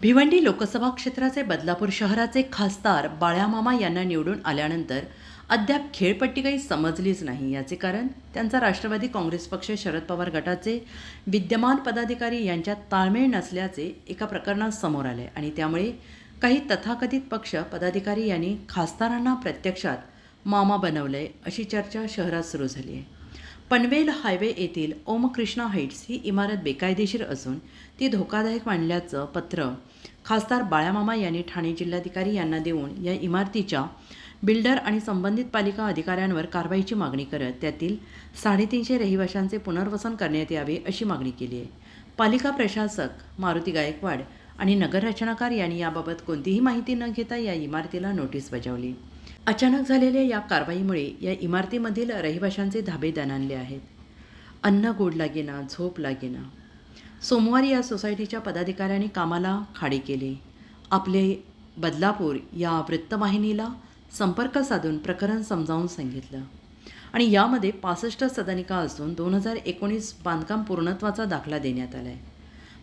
भिवंडी लोकसभा क्षेत्राचे बदलापूर शहराचे खासदार बाळ्यामामा यांना निवडून आल्यानंतर अद्याप खेळपट्टी काही समजलीच नाही. याचे कारण त्यांचा राष्ट्रवादी काँग्रेस पक्ष शरद पवार गटाचे विद्यमान पदाधिकारी यांच्यात ताळमेळ नसल्याचे एका प्रकरणात समोर आले आणि त्यामुळे काही तथाकथित पक्ष पदाधिकारी यांनी खासदारांना प्रत्यक्षात मामा बनवलंय अशी चर्चा शहरात सुरू झाली आहे. पनवेल हायवे येथील ओमकृष्णा हाईट्स ही इमारत बेकायदेशीर असून ती धोकादायक मानल्याचं पत्र खासदार बाळामामा यांनी ठाणे जिल्हाधिकारी यांना देऊन या इमारतीच्या बिल्डर आणि संबंधित पालिका अधिकाऱ्यांवर कारवाईची मागणी करत त्यातील साडेतीनशे रहिवाशांचे पुनर्वसन करण्यात यावे अशी मागणी केली आहे. पालिका प्रशासक मारुती गायकवाड आणि नगररचनाकार यांनी याबाबत कोणतीही माहिती न घेता या इमारतीला नोटीस बजावली. अचानक झालेल्या या कारवाईमुळे या इमारतीमधील रहिवाशांचे धाबे दणाणले आहेत. अन्न गोड लागेना झोप लागेना सोमवारी या सोसायटीच्या पदाधिकाऱ्यांनी कामाला खाडी केले. आपले बदलापूर या वृत्तवाहिनीला संपर्क साधून प्रकरण समजावून सांगितलं. आणि यामध्ये पासष्ट सदनिका असून दोन हजार एकोणीस बांधकाम पूर्णत्वाचा दाखला देण्यात आला आहे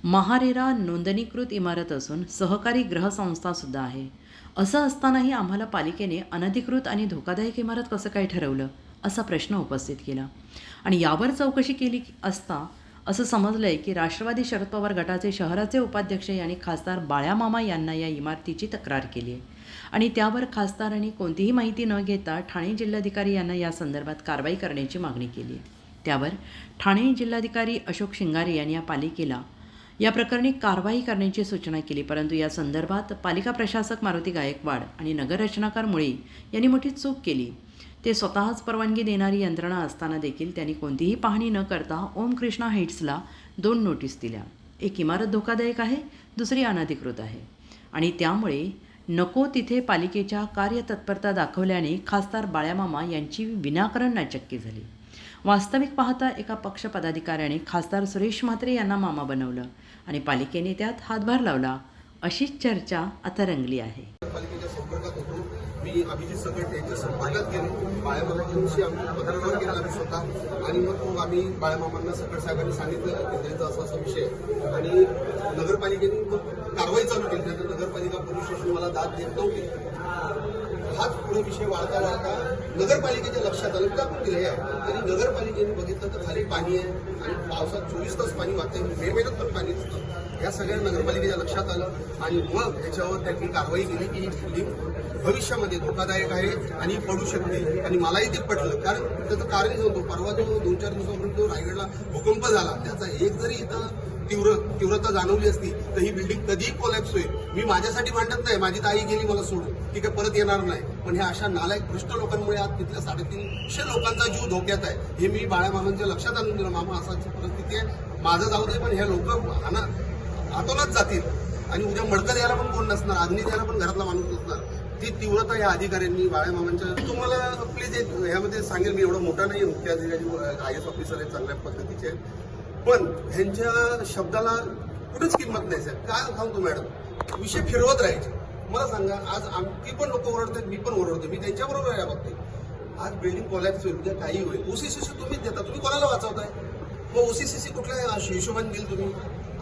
महारेरा नोंदणीकृत इमारत असून सहकारी ग्रहसंस्थासुद्धा आहे. असं असतानाही आम्हाला पालिकेने अनधिकृत आणि धोकादायक इमारत कसं काय ठरवलं असा प्रश्न उपस्थित केला. आणि यावर चौकशी केली असता असं समजलं आहे की राष्ट्रवादी शरद पवार गटाचे शहराचे उपाध्यक्ष यांनी खासदार बाळ्यामामा यांना या इमारतीची तक्रार केली आहे. आणि त्यावर खासदारांनी कोणतीही माहिती न घेता ठाणे जिल्हाधिकारी यांना या संदर्भात कारवाई करण्याची मागणी केली आहे. त्यावर ठाणे जिल्हाधिकारी अशोक शिंगारे यांनी या पालिकेला या प्रकरणी कारवाई करण्याची सूचना केली परंतु या संदर्भात पालिका प्रशासक मारुती गायकवाड आणि नगररचनाकार मुळे यांनी मोठी चूक केली. ते स्वतःच परवानगी देणारी यंत्रणा असताना देखील त्यांनी कोणतीही पाहणी न करता ओम कृष्णा हाईट्सला दोन नोटीस दिल्या. एक इमारत धोकादायक आहे दुसरी अनधिकृत आहे. आणि त्यामुळे नको तिथे पालिकेच्या कार्यतत्परता दाखवल्याने खासदार बाळ्यामामा यांची विनाकारण नाचक्की झाली. वास्तविक पाहता एका पक्ष पदाधिकाऱ्याने खासदार सुरेश म्हात्रे यांना मामा बनवलं. आणि पालिकेने त्यात हातभार लावला. अशीच चर्चा आता रंगली आहे. पालिकेच्या संपर्कात होतो. मी अभिजित सगट यांच्या संपर्कात गेलो. बाळ्यामामांशी आम्ही पत्रव्यवहार केला आम्ही स्वतः. आणि मग मग आम्ही बाळ्यामामांना सकट साहेबांनी सांगितलं की त्यांचा असा असा विषय. आणि नगरपालिकेने मग कारवाई चालू केली. त्यानंतर नगरपालिका पोलीस स्टेशन मला दाद देत नव्हते. हाच पुढे विषय वाढता वाढता नगरपालिकेच्या लक्षात आलं. आपण दिलं या तरी नगरपालिकेने बघितलं तर खाली पाणी आहे आणि पावसात चोवीस तास पाणी वाहतंय मे महिन्यात पण पाणी असतं या सगळ्या नगरपालिकेच्या लक्षात आलं आणि मग याच्यावर त्यांनी कारवाई केली की ही बिल्डिंग भविष्यामध्ये धोकादायक आहे आणि पडू शकते. आणि मलाही ते पटलं. कारण त्याचं कारण होतं. परवा जो दोन चार दिवसापर्यंत जो रायगडला भूकंप झाला. त्याचा एक जरी इथं तीव्र तीव्रता जाणवली असती तर ही बिल्डिंग कधीही कोलॅप्स होईल. मी माझ्यासाठी भांडत नाही. माझी ताई गेली मला सोडून. की काय परत येणार नाही. पण ह्या अशा नालायक भ्रष्ट लोकांमुळे आज तिथल्या साडेतीनशे लोकांचा जीव धोक्यात आहे. हे मी बाळामामांच्या लक्षात आणून दिलं. मामा असाची परिस्थिती आहे. माझं जाऊ दे पण ह्या लोक हाना हातोनाच जातील. आणि उद्या मडकं यायला पण कोण नसणार? अग्नी द्यायला पण घरातला माणूस नसणार. ती तीव्रता या अधिकाऱ्यांनी बाळामामांच्या तुम्हाला प्लीज एक ह्यामध्ये सांगेल मी एवढं मोठा नाही मुख्य अधिकारी आय एस ऑफिसर आहेत चांगल्या पद्धतीचे पण ह्यांच्या शब्दाला कुठेच किंमत नाही साहेब. काय सांगतो मॅडम? विषय फिरवत राहायचे. मला सांगा आज आम ती पण लोक ओरडतात मी पण ओरडतो मी त्यांच्याबरोबर आहे या बाबतीत आज बिल्डिंग कोलॅप्स होईल उद्या काही होईल. ओसीसीसी तुम्हीच देता तुम्ही कोणाला वाचवताय? मग ओसीसीसी कुठल्या हिशोबाने देईल तुम्ही?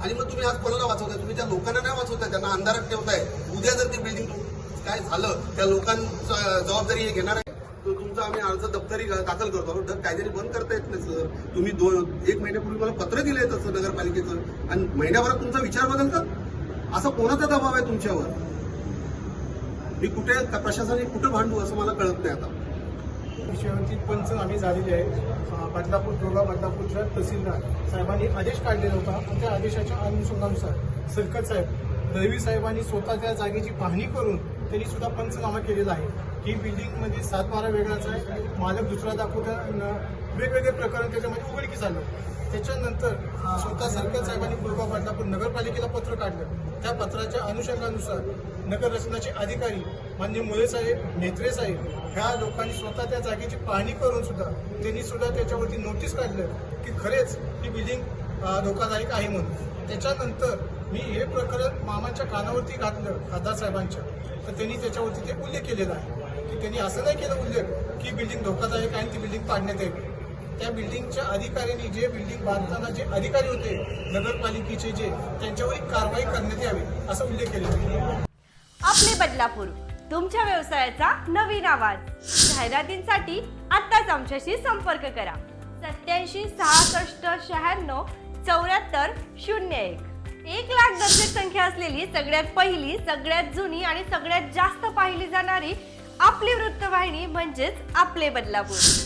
आणि मग तुम्ही आज कोणाला वाचवताय? तुम्ही त्या लोकांना नाही वाचवताय त्यांना अंधारात ठेवताय. उद्या जर ती बिल्डिंग काय झालं त्या लोकांचा जबाबदारी हे घेणार आहे? तर तुमचा आम्ही अर्ज दप्तरी दाखल करतो. तर कायद्याने बंद करता येत नाही सर. तुम्ही दोन एक महिन्यापूर्वी मला पत्र दिलंय तसं नगरपालिकेचं. आणि महिन्याभरात तुमचा विचार बदलतात? असा कोणाचा दबाव आहे तुमच्यावर? मी कुठे प्रशासनाने कुठं भांडू असं मला कळत नाही आता. विषयावरती पंचनामे आम्ही झालेली आहे बदलापूर दुर्गा बदलापूरच्या तहसीलदार. साहेबांनी आदेश काढलेला होता आणि त्या आदेशाच्या अनुषंगानुसार सरकत साहेब दळवी साहेबांनी स्वतः त्या जागेची पाहणी करून त्यांनी सुद्धा पंचनामा केलेला आहे. ही बिल्डिंगमध्ये सात बारा वेगळाच आहे. मालक दुसरा दाखवता न- वेगवेगळे प्रकरण त्याच्यामध्ये उघडकीस आलं. त्याच्यानंतर स्वतः सरकत साहेबांनी दुर्गा बदलापूर नगरपालिकेला पत्र काढलं. त्या पत्राच्या अनुषंगानुसार नगररचनाचे अधिकारी मान्य मुळे साहेब नेत्रे साहेब ह्या लोकांनी स्वतः त्या जागेची पाहणी करून सुद्धा त्यांनी सुद्धा त्याच्यावरती नोटीस काढलं की खरेच ही बिल्डिंग धोकादायक आहे म्हणून. त्याच्यानंतर मी हे प्रकरण मामांच्या कानावरती घातलं खासदार साहेबांच्या. तर त्यांनी त्याच्यावरती ते उल्लेख केलेला आहे. की त्यांनी असं नाही केलं उल्लेख की बिल्डिंग धोकादायक आहे आणि ती बिल्डिंग पाडण्यात यावी त्या बिल्डिंगच्या अधिकाऱ्यांनी जे बिल्डिंग बांधताना जे अधिकारी होते नगरपालिकेचे जे त्यांच्यावर एक कारवाई करण्यात यावी असा उल्लेख केलेला आहे. बदलापूर. तुमच्या व्यवसायाचा नवीन आवाज. जाहिरातींसाठी आत्ताच आमच्याशी संपर्क करा. सत्याऐंशी सहासष्ट शहाण्णव चौऱ्याहत्तर शून्य एक. एक लाख दर्शक संख्या असलेली सगळ्यात पहिली सगळ्यात जुनी आणि सगळ्यात जास्त पाहिली जाणारी आपली वृत्तवाहिनी म्हणजेच आपले बदलापूर.